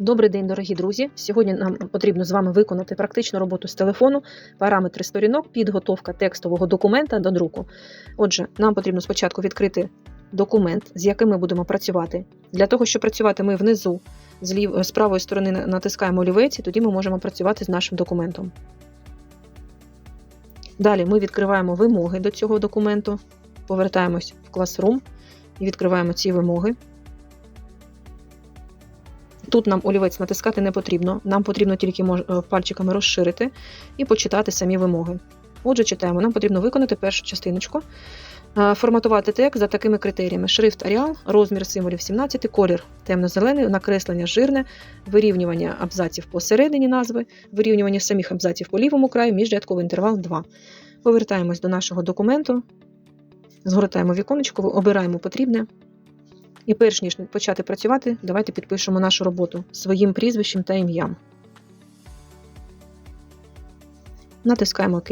Добрий день, дорогі друзі! Сьогодні нам потрібно з вами виконати практичну роботу з телефону, параметри сторінок, підготовка текстового документа до друку. Отже, нам потрібно спочатку відкрити документ, з яким ми будемо працювати. Для того, щоб працювати, ми внизу з, правої сторони натискаємо олівець, і тоді ми можемо працювати з нашим документом. Далі ми відкриваємо вимоги до цього документу, повертаємось в Classroom і відкриваємо ці вимоги. Тут нам олівець натискати не потрібно, нам потрібно тільки е, пальчиками розширити і почитати самі вимоги. Отже, читаємо, нам потрібно виконати першу частиночку. Е, Форматувати текст за такими критеріями: шрифт Arial, розмір символів 17, колір темно-зелений, накреслення жирне, вирівнювання абзаців посередині назви, вирівнювання самих абзаців по лівому краю, міжрядковий інтервал 2. Повертаємось до нашого документу, згортаємо віконечко, обираємо потрібне. І перш ніж почати працювати, давайте підпишемо нашу роботу своїм прізвищем та ім'ям. Натискаємо ОК.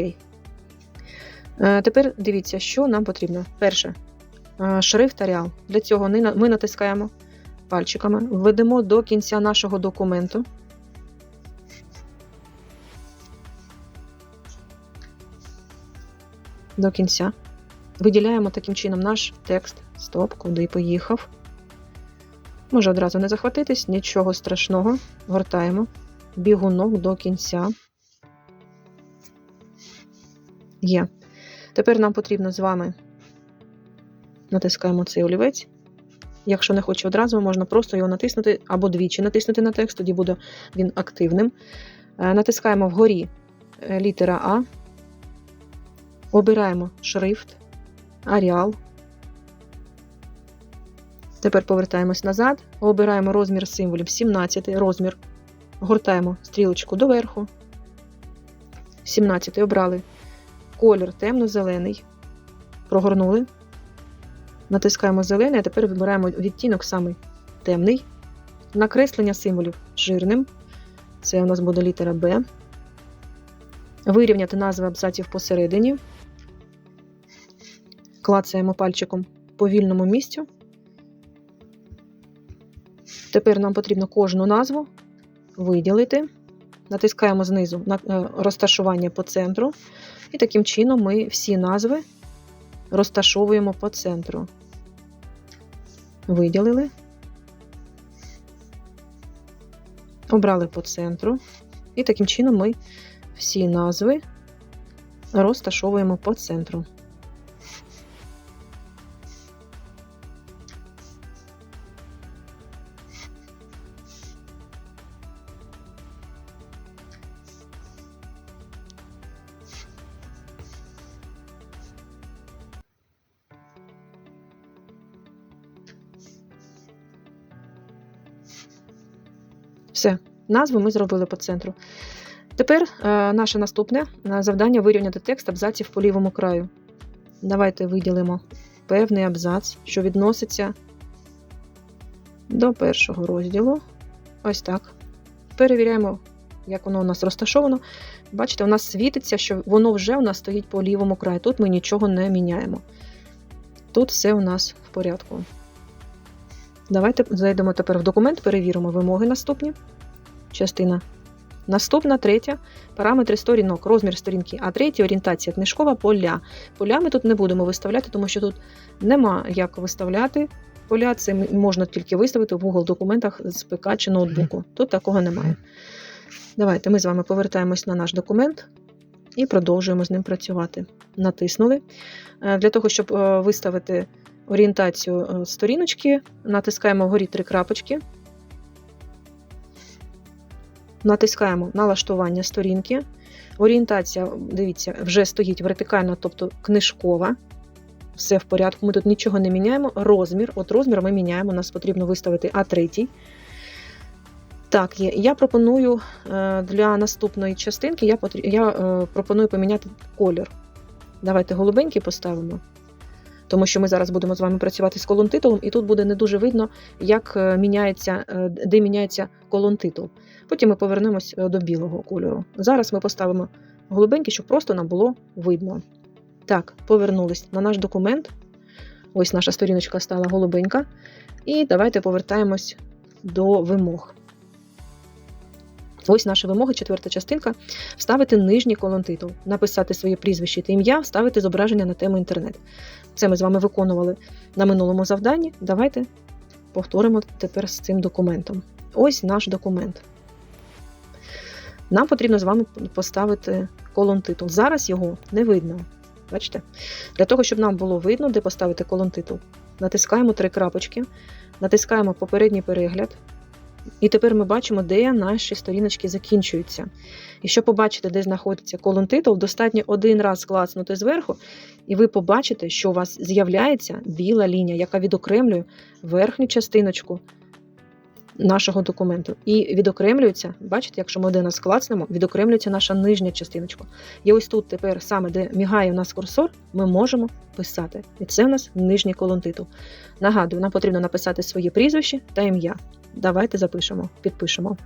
Е, Тепер дивіться, що нам потрібно. Перше, е, шрифт Arial. Для цього ми натискаємо пальчиками, введемо до кінця нашого документу. До кінця. Виділяємо таким чином наш текст. Стоп, куди поїхав. Може одразу не захватитись, нічого страшного. Гортаємо бігунок до кінця. Є. Тепер нам потрібно з вами натискаємо цей олівець. Якщо не хоче одразу, можна просто його натиснути або двічі натиснути на текст, тоді буде він активним. Е, Натискаємо вгорі е, літера А. Обираємо шрифт, Arial. Тепер повертаємось назад, обираємо розмір символів 17 розмір. Гортаємо стрілочку доверху. 17 обрали. Колір темно-зелений. Прогорнули. Натискаємо зелений, а тепер вибираємо відтінок самий темний. Накреслення символів жирним. Це у нас буде літера Б. Вирівняти назви абзаців посередині. Клацаємо пальчиком по вільному місцю. Тепер нам потрібно кожну назву виділити. Натискаємо знизу на е, розташування по центру. І таким чином ми всі назви розташовуємо по центру. Виділили. Обрали по центру. І таким чином ми всі назви розташовуємо по центру. Все, назву ми зробили по центру. Тепер е, наше наступне е, завдання вирівняти текст абзаців по лівому краю. Давайте виділимо певний абзац, що відноситься до першого розділу. Ось так. Перевіряємо, як воно у нас розташовано. Бачите, у нас світиться, що воно вже у нас стоїть по лівому краю. Тут ми нічого не міняємо. Тут все у нас в порядку. Давайте зайдемо тепер в документ, перевіримо вимоги наступні. Частина. Наступна, третя. Параметри сторінок, розмір сторінки. А третя орієнтація книжкова поля. Поля ми тут не будемо виставляти, тому що тут нема як виставляти поля. Це можна тільки виставити в Google документах з ПК чи ноутбуку. Тут такого немає. Давайте ми з вами повертаємось на наш документ і продовжуємо з ним працювати. Натиснули. Е, Для того, щоб е, виставити орієнтацію е, сторіночки, натискаємо вгорі три крапочки. Натискаємо налаштування сторінки. Орієнтація, дивіться, вже стоїть вертикально, тобто книжкова. Все в порядку. Ми тут нічого не міняємо. Розмір. От розмір ми міняємо. Нас потрібно виставити А3. Так, я пропоную е, для наступної частинки я, я е, пропоную поміняти колір. Давайте голубенький поставимо. Тому що ми зараз будемо з вами працювати з колон-титулом, і тут буде не дуже видно, як е, міняється, е, де міняється колон-титул. Потім ми повернемось е, до білого кольору. Зараз ми поставимо голубенький, щоб просто нам було видно. Так, повернулись на наш документ. Ось наша сторіночка стала голубенька. І давайте повертаємось до вимог. Ось наша вимога, четверта частинка. Вставити нижній колон титул, написати своє прізвище та ім'я, вставити зображення на тему інтернет. Це ми з вами виконували на минулому завданні. Давайте повторимо тепер з цим документом. Ось наш документ. Нам потрібно з вами поставити колон титул. Зараз його не видно. Бачите? Для того, щоб нам було видно, де поставити колон титул, натискаємо три крапочки, натискаємо попередній перегляд. І тепер ми бачимо, де наші сторіночки закінчуються. І щоб побачити, де знаходиться колон титул, достатньо один раз клацнути зверху, і ви побачите, що у вас з'являється біла лінія, яка відокремлює верхню частиночку нашого документу. І відокремлюється, бачите, якщо ми один раз клацнемо, відокремлюється наша нижня частиночка. І ось тут тепер, саме де мігає у нас курсор, ми можемо писати. І це у нас нижній колон титул. Нагадую, нам потрібно написати своє прізвище та ім'я. Давайте запишемо, підпишемо.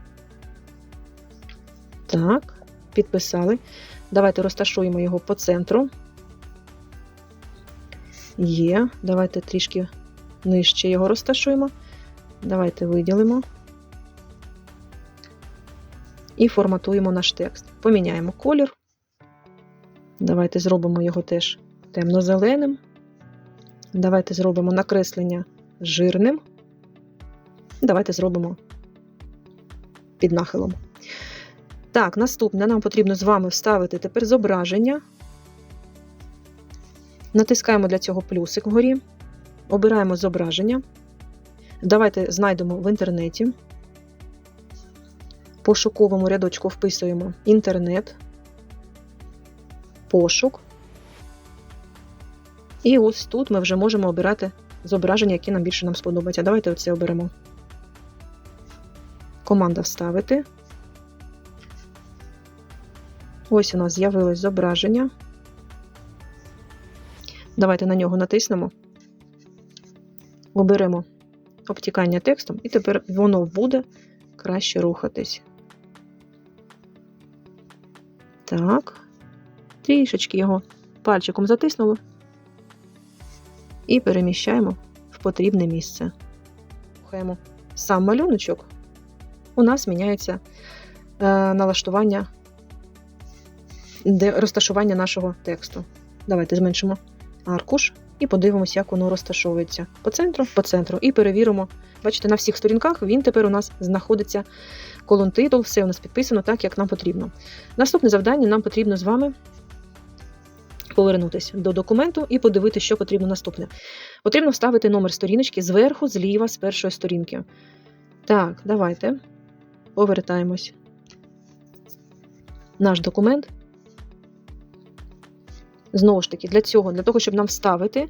Так, підписали. Давайте розташуємо його по центру. Є. Давайте трішки нижче його розташуємо. Давайте виділимо. І форматуємо наш текст. Поміняємо колір. Давайте зробимо його теж темно-зеленим. Давайте зробимо накреслення жирним. Давайте зробимо під нахилом. Так, наступне нам потрібно з вами вставити тепер зображення. Натискаємо для цього плюсик вгорі, обираємо зображення. Давайте знайдемо в інтернеті. Пошуковому рядочку вписуємо інтернет, пошук. І ось тут ми вже можемо обирати зображення, які нам більше нам сподобаються. Давайте оце оберемо. Команда вставити. Ось у нас з'явилось зображення. Давайте на нього натиснемо, оберемо обтікання текстом, і тепер воно буде краще рухатись. Так, трішечки його пальчиком затиснули і переміщаємо в потрібне місце. Рухаємо сам малюночок, у нас міняється е, налаштування де розташування нашого тексту. Давайте зменшимо аркуш і подивимося, як воно розташовується по центру, по центру, і перевіримо. Бачите, на всіх сторінках він тепер у нас знаходиться колон титул, все у нас підписано так, як нам потрібно. Наступне завдання нам потрібно з вами повернутися до документу і подивитися, що потрібно наступне. Потрібно вставити номер сторіночки зверху, зліва, з першої сторінки. Так, давайте повертаємось. Наш документ. Знову ж таки, для цього, для того, щоб нам вставити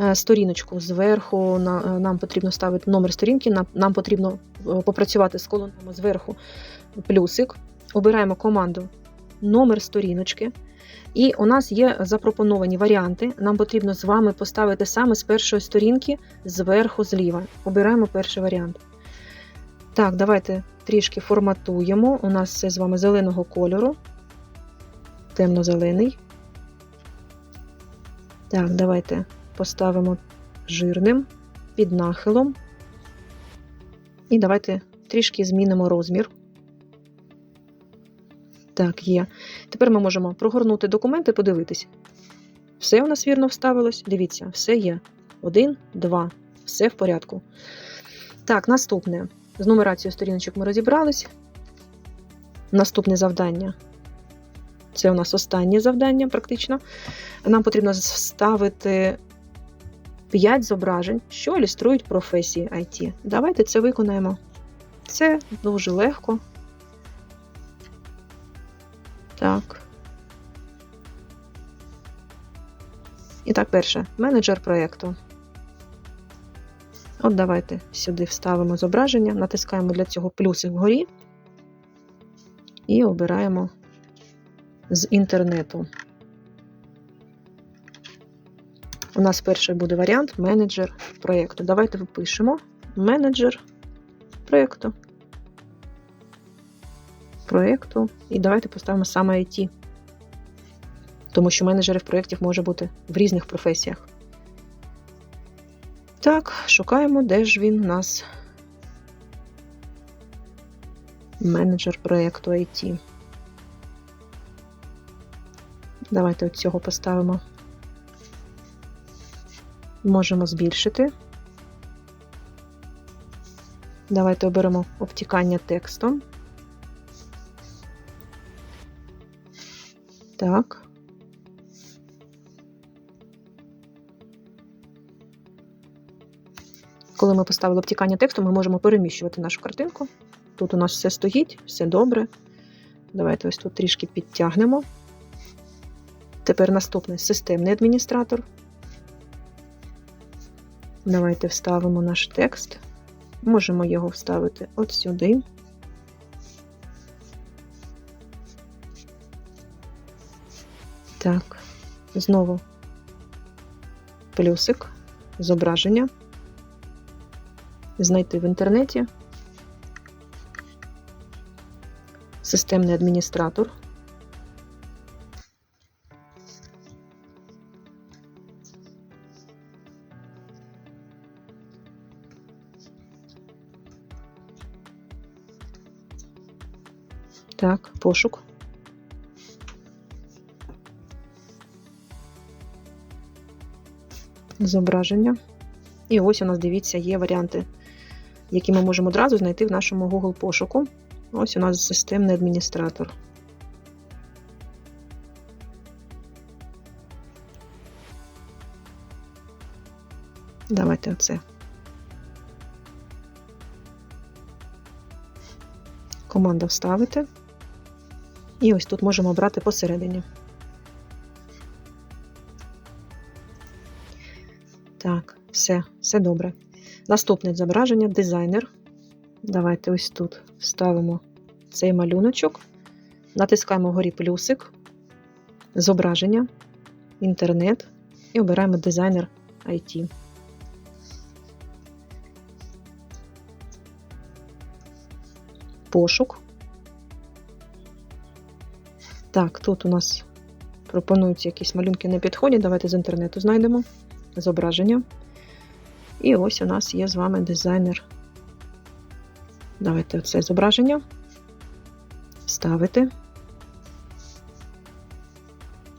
е, сторіночку зверху, е, нам потрібно ставити номер сторінки, нам потрібно е, попрацювати з колонками зверху плюсик. Обираємо команду номер сторіночки. І у нас є запропоновані варіанти. Нам потрібно з вами поставити саме з першої сторінки зверху зліва. Обираємо перший варіант. Так, давайте трішки форматуємо. У нас це з вами зеленого кольору, темно-зелений. Так, давайте поставимо жирним під нахилом. І давайте трішки змінимо розмір. Так, є. Тепер ми можемо прогорнути документи подивитись. Все у нас вірно вставилось. Дивіться, все є. Один, два. Все в порядку. Так, наступне. З нумерацією сторіночок ми розібрались. Наступне завдання. Це у нас останнє завдання, практично. Нам потрібно вставити 5 зображень, що ілюструють професії IT. Давайте це виконаємо. Це дуже легко. Так. І так, перше, менеджер проєкту. От давайте сюди вставимо зображення, натискаємо для цього плюси вгорі і обираємо з інтернету. У нас перший буде варіант менеджер проєкту. Давайте випишемо менеджер проєкту. Проєкту. І давайте поставимо саме IT. Тому що менеджерів проєктів може бути в різних професіях. Так, шукаємо, де ж він у нас. Менеджер проєкту IT. Давайте от цього поставимо. Можемо збільшити. Давайте оберемо обтікання текстом. Так. Коли ми поставили обтікання тексту, ми можемо переміщувати нашу картинку. Тут у нас все стоїть, все добре. Давайте ось тут трішки підтягнемо. Тепер наступний системний адміністратор. Давайте вставимо наш текст. Можемо його вставити от сюди. Так, знову плюсик, зображення. Знайти в інтернеті. Системний адміністратор. Так, пошук. Зображення. І ось у нас, дивіться, є варіанти, які ми можемо одразу знайти в нашому Google пошуку. Ось у нас системний адміністратор. Давайте оце. Команда вставити. І ось тут можемо обрати посередині. Так, все, все добре. Наступне зображення дизайнер. Давайте ось тут вставимо цей малюночок, натискаємо вгорі плюсик, зображення, інтернет і обираємо дизайнер IT. Пошук. Так, тут у нас пропонуються якісь малюнки не підходять. Давайте з інтернету знайдемо зображення. І ось у нас є з вами дизайнер. Давайте це зображення. Вставити.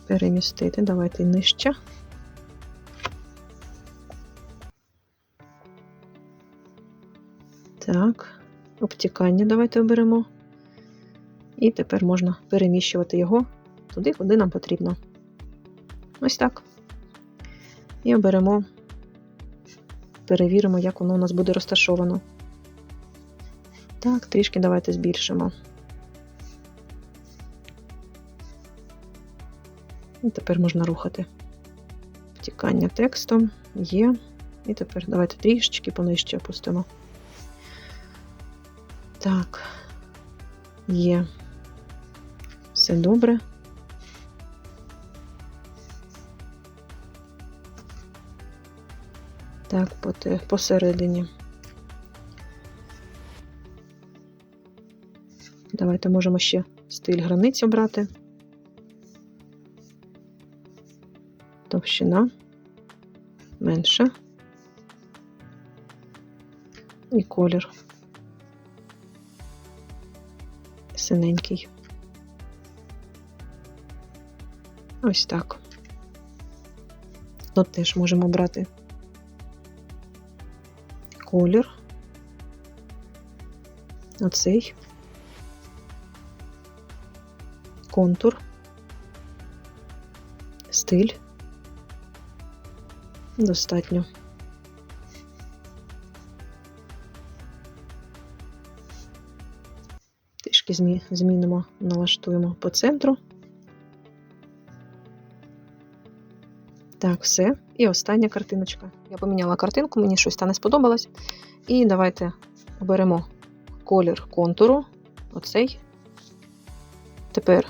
Перемістити. Давайте нижче. Так, обтікання давайте оберемо. І тепер можна переміщувати його туди, куди нам потрібно. Ось так. І оберемо, перевіримо, як воно у нас буде розташовано. Так, трішки давайте збільшимо. І тепер можна рухати. Втікання текстом є. І тепер давайте трішечки понижче опустимо. Так, є. Все добре. Так, посередині. Давайте можемо ще стиль границь обрати. Товщина менше. І колір. Синенький. Ось так. Тут теж можемо брати колір. Оцей контур, стиль. Достатньо. Трішки змінимо, налаштуємо по центру. Так, все. І остання картиночка. Я поміняла картинку, мені щось там не сподобалось. І давайте оберемо колір контуру. Оцей. Тепер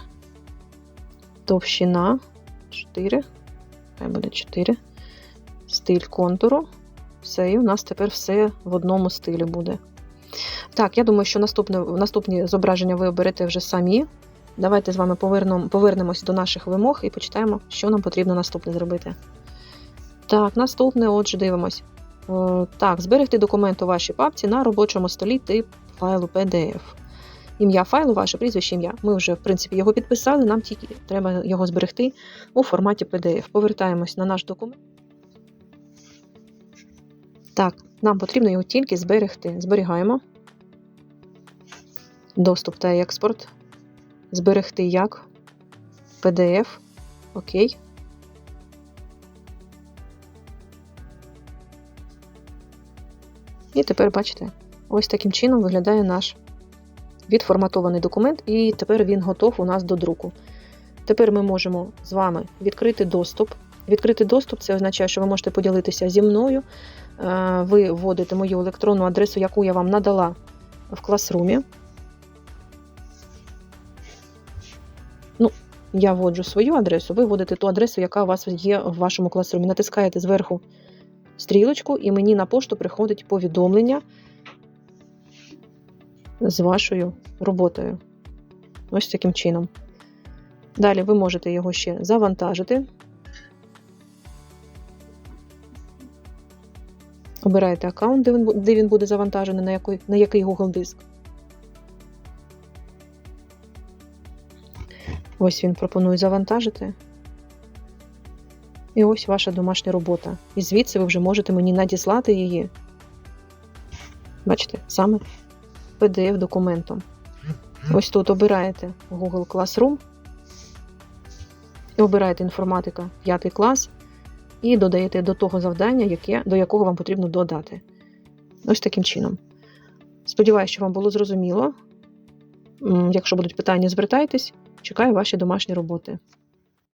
товщина 4. Хай буде 4. Стиль контуру. Все, і у нас тепер все в одному стилі буде. Так, я думаю, що наступне, наступні зображення ви оберете вже самі. Давайте з вами повернемо, повернемось до наших вимог і почитаємо, що нам потрібно наступне зробити. Так, наступне, отже, дивимось. О, так, зберегти документ у вашій папці на робочому столі тип файлу PDF. ім'я файлу, ваше прізвище ім'я. Ми вже, в принципі, його підписали, нам тільки треба його зберегти у форматі PDF. Повертаємось на наш документ. Так, нам потрібно його тільки зберегти. Зберігаємо. Доступ та експорт. Зберегти як PDF. Окей. І тепер бачите, ось таким чином виглядає наш відформатований документ, і тепер він готов у нас до друку. Тепер ми можемо з вами відкрити доступ. Відкрити доступ це означає, що ви можете поділитися зі мною. Е, Ви вводите мою електронну адресу, яку я вам надала в класрумі. Я вводжу свою адресу, ви вводите ту адресу, яка у вас є в вашому класрумі. Натискаєте зверху стрілочку, і мені на пошту приходить повідомлення з вашою роботою. Ось таким чином. Далі ви можете його ще завантажити. Обираєте аккаунт, де він, бу- де він буде завантажений, на який, на який Google диск. Ось він пропонує завантажити. І ось ваша домашня робота. І звідси ви вже можете мені надіслати її. Бачите, саме PDF-документом. Ось тут обираєте Google Classroom. І обираєте інформатика 5 клас і додаєте до того завдання, яке, до якого вам потрібно додати. Ось таким чином. Сподіваюся, що вам було зрозуміло. Якщо будуть питання, звертайтесь. Чекаю ваші домашні роботи.